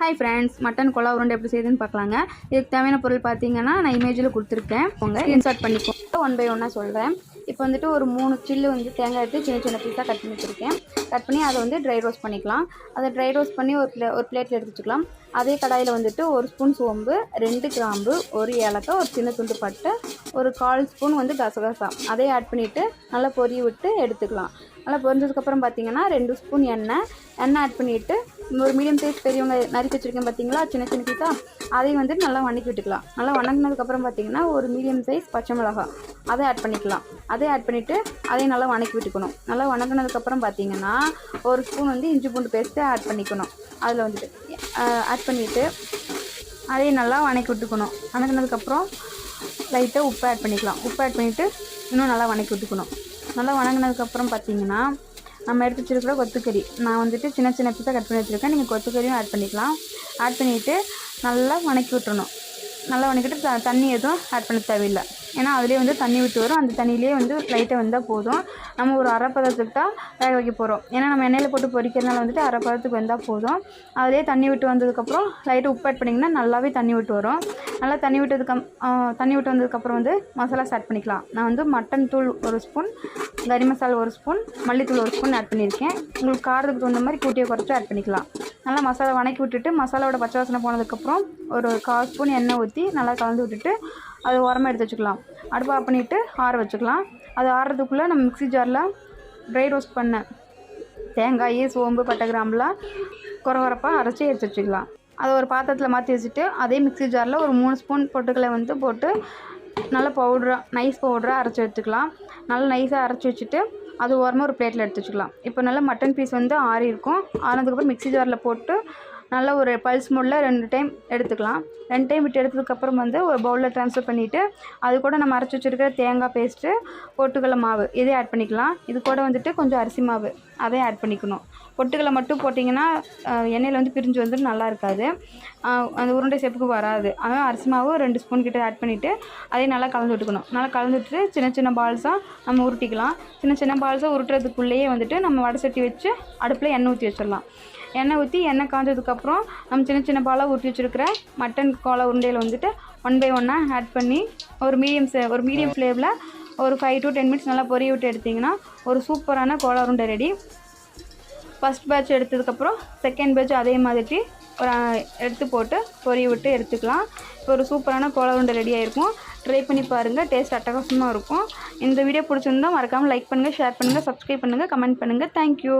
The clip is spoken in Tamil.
ஹாய் ஃப்ரெண்ட்ஸ் மட்டன் கொலா உருண்டை எப்படி செய்யுதுன்னு பார்க்கலாங்க. இதுக்கு தேவையான பொருள் பார்த்தீங்கன்னா நான் இமேஜில் கொடுத்துருக்கேன். உங்கள் இன்சர்ட் பண்ணிக்கோ ஒன் பை ஒன்னாக சொல்கிறேன் இப்போ வந்துட்டு ஒரு மூணு சில்லு வந்து தேங்காய் எடுத்து சின்ன சின்ன பீஸாக கட் பண்ணி வச்சுருக்கேன். கட் பண்ணி அதை வந்து ட்ரை ரோஸ்ட் பண்ணிக்கலாம். அதை ட்ரை ரோஸ்ட் பண்ணி ஒரு பிளே ஒரு பிளேட்டில் எடுத்து வச்சுக்கலாம். அதே கடாயில் வந்துட்டு ஒரு ஸ்பூன் சோம்பு ரெண்டு கிராம்பு ஒரு ஏலக்காய் ஒரு சின்ன துண்டு பட்டு ஒரு கால் ஸ்பூன் வந்து கசகசா. அதே ஆட் பண்ணிவிட்டு நல்லா பொரிய விட்டு எடுத்துக்கலாம். நல்லா பொரிஞ்சதுக்கப்புறம் பார்த்தீங்கன்னா ரெண்டு ஸ்பூன் எண்ணெய். எண்ணெய் ஆட் பண்ணிவிட்டு ஒரு மீடியம் சைஸ் பெரியவங்க நறுக்கி வச்சுருக்கேன் பார்த்தீங்களா சின்ன சின்ன பீஸாக அதையும் வந்து நல்லா வணக்கி விட்டுக்கலாம். நல்லா வணங்கினதுக்கப்புறம் பார்த்தீங்கன்னா ஒரு மீடியம் சைஸ் பச்சை மிளகாய் அதை ஆட் பண்ணிக்கலாம். அதை ஆட் பண்ணிவிட்டு அதையும் நல்லா வணக்கி விட்டுக்கணும். நல்லா வணங்கினதுக்கப்புறம் பார்த்தீங்கன்னா ஒரு ஸ்பூன் வந்து இஞ்சி பூண்டு பேஸ்ட்டு ஆட் பண்ணிக்கணும். அதில் வந்துட்டு ஆட் பண்ணிவிட்டு அதையும் நல்லா வணக்கி விட்டுக்கணும். வணங்கினதுக்கப்புறம் லைட்டாக உப்பு ஆட் பண்ணிக்கலாம். உப்பு ஆட் பண்ணிவிட்டு இன்னும் நல்லா வணக்கி விட்டுக்கணும். நல்லா வணங்கினதுக்கப்புறம் பார்த்தீங்கன்னா நம்ம எடுத்து வச்சுருக்கிற கொத்துக்கறி. நான் வந்துட்டு சின்ன சின்ன பீஸாக கட் பண்ணி வச்சுருக்கேன். நீங்கள் கொத்துக்கறியும் ஆட் பண்ணிக்கலாம். ஆட் பண்ணிவிட்டு நல்லா வணக்கி விட்டுறணும். நல்லா வணக்கிட்டு த தண்ணி எதுவும் ஆட் பண்ண தேவையில்லை. ஏன்னா அதிலே வந்து தண்ணி விட்டு வரும். அந்த தண்ணியிலே வந்து லைட்டாக வந்தால் போதும். நம்ம ஒரு அரை பதத்துக்கு தான் வேக வைக்க போகிறோம் ஏன்னா நம்ம எண்ணெயில் போட்டு பொரிக்கிறதுனால வந்துட்டு அரை பதத்துக்கு வந்தால் போதும். அதிலே தண்ணி விட்டு வந்ததுக்கப்புறம் லைட்டாக உப்பு ஆட் பண்ணிங்கன்னா நல்லாவே தண்ணி விட்டு வரும். நல்லா தண்ணி விட்டதுக்கு தண்ணி விட்டு வந்ததுக்கப்புறம் வந்து மசாலா ஸ்டார்ட் பண்ணிக்கலாம். நான் வந்து மட்டன் தூள் ஒரு ஸ்பூன் கறி மசாலா ஒரு ஸ்பூன் மல்லித்தூள் ஒரு ஸ்பூன் ஆட் பண்ணியிருக்கேன். உங்களுக்கு காரத்துக்கு தகுந்த மாதிரி கூட்டியை குறைச்சி ஆட் பண்ணிக்கலாம். நல்லா மசாலா வணக்கி விட்டுட்டு மசாலாவோட பச்சை வாசனை போனதுக்கப்புறம் ஒரு கால் ஸ்பூன் எண்ணெய் ஊற்றி நல்லா கலந்து விட்டுட்டு அது உரமாக எடுத்து வச்சுக்கலாம். அடுப்பு ஆஃப் பண்ணிவிட்டு ஆற வச்சுக்கலாம். அது ஆறுறதுக்குள்ளே நம்ம மிக்ஸி ஜாரில் ட்ரை ரோஸ்ட் பண்ண தேங்காய் சோம்பு பட்டை கிராம்பெலாம் குறை குறப்பாக அரைச்சி எடுத்து வச்சுக்கலாம். அதை ஒரு பாத்திரத்தில் மாற்றி வச்சுட்டு அதே மிக்ஸி ஜாரில் ஒரு மூணு ஸ்பூன் பொட்டுக்கலை வந்து போட்டு நல்லா பவுட்ராக நைஸ் பவுட்ராக அரைச்சி எடுத்துக்கலாம். நல்லா நைஸாக அரைச்சி வச்சுட்டு அது ஓரமாக ஒரு பிளேட்டில் எடுத்து வச்சுக்கலாம். இப்போ நல்லா மட்டன் பீஸ் வந்து ஆறி இருக்கும் ஆனதுக்கப்புறம் மிக்ஸி ஜாரில் போட்டு நல்லா ஒரு பல்ஸ் மோடில் ரெண்டு டைம் எடுத்துக்கலாம். ரெண்டு டைம் விட்டு எடுத்ததுக்கப்புறம் வந்து ஒரு பவுலில் ட்ரான்ஸ்ஃபர் பண்ணிவிட்டு அது கூட நம்ம அரைச்சி வச்சுருக்கிற தேங்காய் பேஸ்ட்டு பொட்டுக்கடலை மாவு இதே ஆட் பண்ணிக்கலாம். இது கூட வந்துட்டு கொஞ்சம் அரிசி மாவு அதையும் ஆட் பண்ணிக்கணும். பொட்டுக்கடலை மட்டும் போட்டிங்கன்னா எண்ணெயில் வந்து பிரிஞ்சு வந்துட்டு நல்லா இருக்காது. அந்த உருண்டை சேப்புக்கு வராது. அதனால் அரிசி மாவு ரெண்டு ஸ்பூன் கிட்ட ஆட் பண்ணிவிட்டு அதையும் நல்லா கலந்து விட்டுக்கணும். நல்லா கலந்து விட்டுட்டு சின்ன சின்ன பால்ஸாக நம்ம உருட்டிக்கலாம். சின்ன சின்ன பால்ஸாக உருட்டுறதுக்குள்ளேயே வந்துட்டு நம்ம வடை சட்டி வச்சு அடுப்பில் எண்ணெய் ஊற்றி வச்சிடலாம். எண்ணெய் ஊற்றி எண்ணெய் காஞ்சதுக்கப்புறம் நம்ம சின்ன சின்ன பாலாக ஊற்றி வச்சுருக்கிற மட்டன் கோலா உருண்டையில் வந்துட்டு ஒன் பை ஒன்னாக ஆட் பண்ணி ஒரு மீடியம் ஒரு மீடியம் ஃப்ளேமில் ஒரு ஃபைவ் டு டென் மினிட்ஸ் நல்லா பொரிய விட்டு எடுத்திங்கன்னா ஒரு சூப்பரான கோலா உருண்டை ரெடி ஃபஸ்ட் பேட்ச் எடுத்ததுக்கப்புறம் செகண்ட் பேட்ச் அதே மாதிரி ஒரு எடுத்து போட்டு பொரிய விட்டு எடுத்துக்கலாம். இப்போ ஒரு சூப்பரான கோலா உருண்டை ரெடி ஆகிருக்கும் ட்ரை பண்ணி பாருங்கள் டேஸ்ட் அட்டகாசமாக இருக்கும். இந்த வீடியோ பிடிச்சிருந்தா மறக்காமல் லைக் பண்ணுங்கள் ஷேர் பண்ணுங்கள் சப்ஸ்கிரைப் பண்ணுங்கள் கமெண்ட் பண்ணுங்கள் தேங்க்யூ